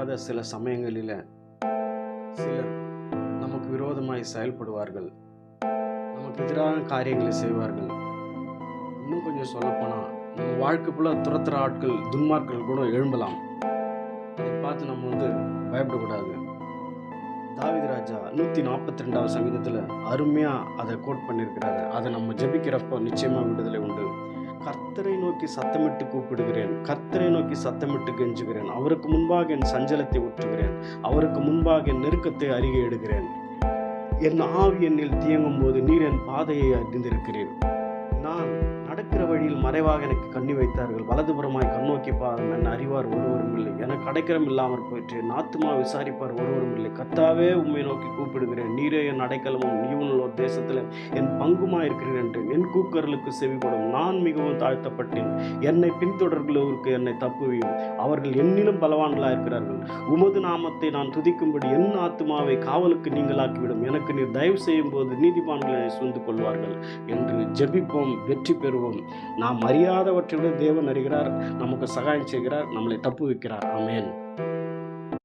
எதிர்பாராத சில சமயங்களில் சிலர் நமக்கு விரோதமாய் செயல்படுவார்கள். நமக்கு எதிரான காரியங்களை செய்வார்கள். இன்னும் கொஞ்சம் சொல்லப்போனால் நம்ம வாழ்க்கைக்குள்ள துரத்துற ஆட்கள் துன்மார்கள் கூட எழும்பலாம். அதை பார்த்து நம்ம வந்து பயப்படக்கூடாது. தாவித் ராஜா நூற்றி நாற்பத்தி ரெண்டாவது சங்கீதத்தில் அருமையாக அதை கோட் பண்ணியிருக்கிறாரு. அதை நம்ம ஜெபிக்கிறப்போ நிச்சயமாக விடுதலை உண்டு. கர்த்தரை நோக்கி சத்தமிட்டு கூப்பிடுகிறேன். கர்த்தரை நோக்கி சத்தமிட்டு கெஞ்சுகிறேன். அவருக்கு முன்பாக என் சஞ்சலத்தை ஊற்றுகிறேன். அவருக்கு முன்பாக என் நெருக்கத்தை அருகே எடுகிறேன் என் ஆவி என்னில் தியங்கும் போது நீர் என் பாதையை அறிந்திருக்கிறேன் நான் நடக்கிற வழியில் மறைவாக எனக்கு கண்ணி வைத்தார்கள். வலதுபுறமாய் கண்ணோக்கி பாரும். என் அறிவார் ஒருவரும் இல்லை. எனக்கு அடைக்கலம் இல்லாமற் போயிற்று. நாத்துமா விசாரிப்பார் ஒருவரும் இல்லை. கத்தாவே உம்மை நோக்கி கூப்பிடுகிறேன். நீரே என் அடைக்கலமும் நீவுனலோர் தேசத்தில் என் பங்குமா இருக்கிறேன் என்று. என் கூக்கரலுக்கு செவிப்படும் நான் மிகவும் தாழ்த்தப்பட்டேன். என்னை பின்தொடர்களுக்கு என்னை தப்புவியும். அவர்கள் என்னிலும் பலவான்களாக இருக்கிறார்கள். உமது நாமத்தை நான் துதிக்கும்படி என் ஆத்துமாவை காவலுக்கு நீங்களாக்கிவிடும். எனக்கு நீர் தயவு செய்யும் போது நீதிமான்களை சூழ்ந்து கொள்வார்கள் என்று ஜெபிப்போம். வெற்றி பெறுவோம். நாம் அறியாதவற்றிலும் தேவன் அறிகிறார் நமக்கு சகாயம் செய்கிறார் நம்மளை தப்பு வைக்கிறார் ஆமேன்.